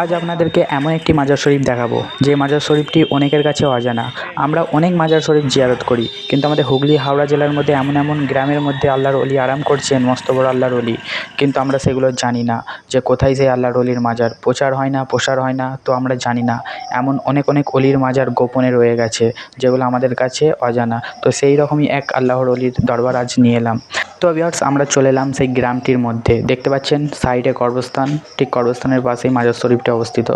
আজ আপনাদেরকে এমন একটি মাজার শরীফ দেখাবো, যে মাজার শরীফটি অনেকের কাছে অজানা। আমরা অনেক মাজার শরীফ জিয়ারত করি, কিন্তু আমাদের হুগলি, হাওড়া জেলার মধ্যে এমন এমন গ্রামের মধ্যে আল্লাহর অলি আরাম করছেন, মস্ত বড় আল্লাহর অলি কিন্তু আমরা সেগুলো জানি না, যে কোথায় সেই আল্লাহর অলির মাজার, প্রচার হয় না, প্রসার হয় না, তো আমরা জানি না। এমন অনেক অনেক অলির মাজার গোপনে রয়ে গেছে, যেগুলো আমাদের কাছে অজানা। তো সেই রকমই এক আল্লাহর অলির দরবার আজ নিয়ে এলাম। তো ভিউয়ার্স আমরা চলে এলাম সেই গ্রামটির মধ্যে। দেখতে পাচ্ছেন, সাইডে কর্মস্থান ঠিক কর্মস্থানের পাশেই মাজার শরীফটি অবস্থিত।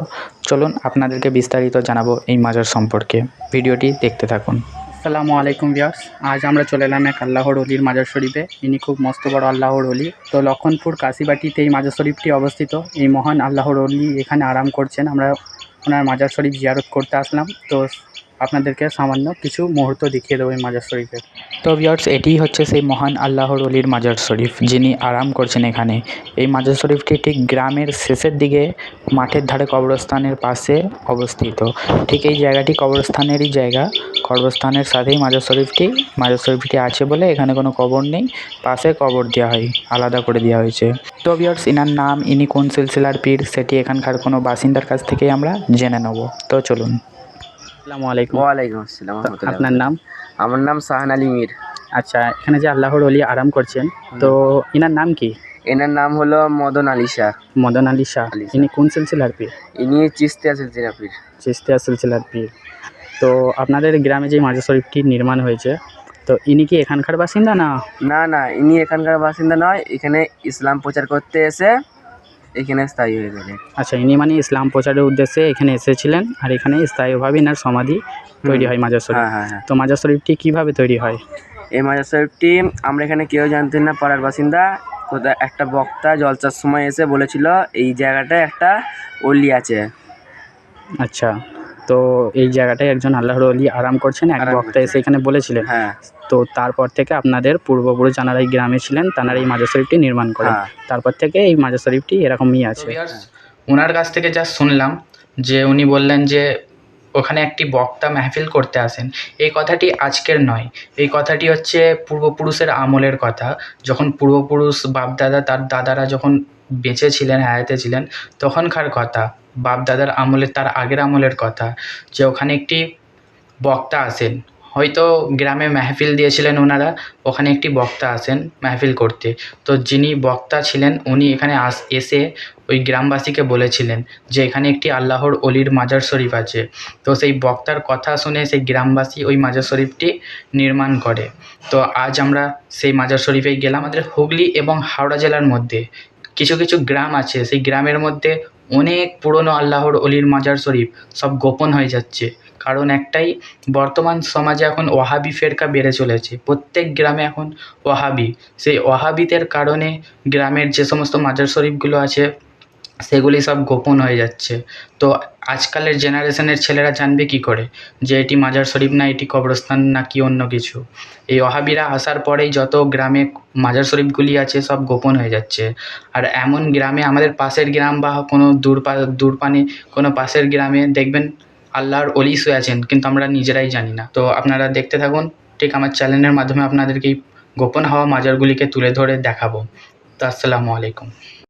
চলুন আপনাদেরকে বিস্তারিত জানাব এই মাজার সম্পর্কে। ভিডিওটি দেখতে থাকুন। আসসালামু আলাইকুম ভিউয়ার্স আজ আমরা চলে এলাম এক আল্লাহর অলির মাজার শরীফে। ইনি খুব মস্ত বড় আল্লাহর অলি তো লক্ষণপুর কাশিবাটিতে এই মাজার শরীফটি অবস্থিত। এই মহান আল্লাহর অলি এখানে আরাম করছেন। আমরা ওনার মাজার শরীফ জিয়ারত করতে আসলাম। তো আপনাদেরকে সামান্য কিছু মুহূর্ত দেখিয়ে দেবো এই মাজার শরীফের। তো ভিউয়ার্স এটিই হচ্ছে সেই মহান আল্লাহর অলির মাজার শরীফ, যিনি আরাম করছেন এখানে। এই মাজার শরীফটি ঠিক গ্রামের শেষের দিকে, মাঠের ধারে কবরস্থানের পাশে অবস্থিত। ঠিক এই জায়গাটি কবরস্থানেরই জায়গা। কবরস্থানের সাথেই মাজার শরীফটি মাজার শরীফটি আছে বলে এখানে কোনো কবর নেই। পাশে কবর দেওয়া হয়, আলাদা করে দেওয়া হয়েছে। তো ভিউয়ার্স ইনার নাম, ইনি কোন সিলসিলার পীর, সেটি এখানকার কোনো বাসিন্দার কাছ থেকেই আমরা জেনে নেব। তো চলুন। আসসালামু আলাইকুম। ওয়ালাইকুম আসসালাম আপনার নাম? আমার নাম সাহান আলী মির। আচ্ছা এখানে যে আল্লাহর অলি আরাম করছেন তো এনার নাম কি? এনার নাম হলো মদন আলী শাহ। মদন আলী শাহ। ইনি কোন সিলসিলার পীর? ইনি চিস্তিয়া সিলসিলাপির চিস্তিয়া সিলসিলার পীর। তো আপনাদের গ্রামে যে মাজার শরীফটি নির্মাণ হয়েছে তো ইনি কি এখানকার বাসিন্দা না? না না ইনি এখানকার বাসিন্দা নয় এখানে ইসলাম প্রচার করতে এসে এখানে স্থায়ী হয়ে গেলে আচ্ছা ইনি মানে ইসলাম প্রচারের উদ্দেশ্যে এখানে এসেছিলেন আর এখানে স্থায়ীভাবে ইনার সমাধি তৈরি হয় মাজার শরীফ। হ্যাঁ হ্যাঁ হ্যাঁ। তো মাজার শরীফটি কীভাবে তৈরি হয়? এই মাজার শরীফটি আমরা এখানে কেউ জানতেন না পাড়ার বাসিন্দা। কোথায় একটা বক্তা জলসার সময় এসে বলেছিল এই জায়গাটায় একটা অলি আছে। আচ্ছা। তো এই জায়গাটায় একজন আল্লাহর অলি আরাম করছেন এক বক্তা এসে এখানে বলেছিলেন। হ্যাঁ। তো তারপর থেকে আপনাদের পূর্বপুরুষ যারা এই গ্রামে ছিলেন তারা এই মাজার শরীফটি নির্মাণ করেন। হ্যাঁ। তারপর থেকে এই মাজার শরীফটি এরকমই আছে। ওনার কাছ থেকে যা শুনলাম যে উনি বললেন যে ওখানে একটি বক্তা মেহফিল করতে আসেন। এই কথাটি আজকের নয়। এই কথাটি হচ্ছে পূর্বপুরুষের আমলের কথা। যখন পূর্বপুরুষ বাপদাদা তার দাদারা যখন বেঁচে ছিলেন হায়াতে ছিলেন তখনকার কথা। বাপদাদার আমলের তার আগের আমলের কথা। যে ওখানে একটি বক্তা আসেন হয়তো গ্রামে মেহফিল দিয়েছিলেন ওনারা, ওখানে একটি বক্তা আসেন মেহফিল করতে। তো যিনি বক্তা ছিলেন, উনি এখানে আস, এসে ওই গ্রামবাসীকে বলেছিলেন যে এখানে একটি আল্লাহর অলির মাজার শরীফ আছে। তো সেই বক্তার কথা শুনে সেই গ্রামবাসী ওই মাজার শরীফটি নির্মাণ করে। তো আজ আমরা সেই মাজার শরীফে গেলাম আমাদের হুগলি এবং হাওড়া জেলার মধ্যে। কিছু কিছু গ্রাম আছে। সেই গ্রামের মধ্যে অনেক পুরনো আল্লাহর অলির মাজার শরীফ, সব গোপন হয়ে যাচ্ছে। কারণ একটাই, বর্তমান সমাজে এখন ওয়াহাবি ফেরকা বেড়ে চলেছে। প্রত্যেক গ্রামে এখন ওয়াহাবি। সেই ওয়াহাবিদের কারণে গ্রামের যে সমস্ত মাজার শরীফগুলো আছে সেগুলি সব গোপন হয়ে যাচ্ছে। তো আজকালের জেনারেশনের ছেলেরা জানবে কি করে? যে এটি মাজার শরীফ না, এটি কবরস্থান না, কি অন্য কিছু? এই ওহাবিরা আসার পরেই যত গ্রামে মাজার শরীফগুলি আছে, সব গোপন হয়ে যাচ্ছে। আর এমন গ্রামে, আমাদের পাশের গ্রাম বা কোনো দূর দূরপানে কোনো পাশের গ্রামে দেখবেন আল্লাহর অলি শুয়ে আছেন, কিন্তু আমরা নিজেরাই জানি না। তো আপনারা দেখতে থাকুন, ঠিক আমার চ্যানেলের মাধ্যমে আপনাদেরকে গোপন হওয়া মাজারগুলিকে তুলে ধরে দেখাবো। তো আসসালামু আলাইকুম।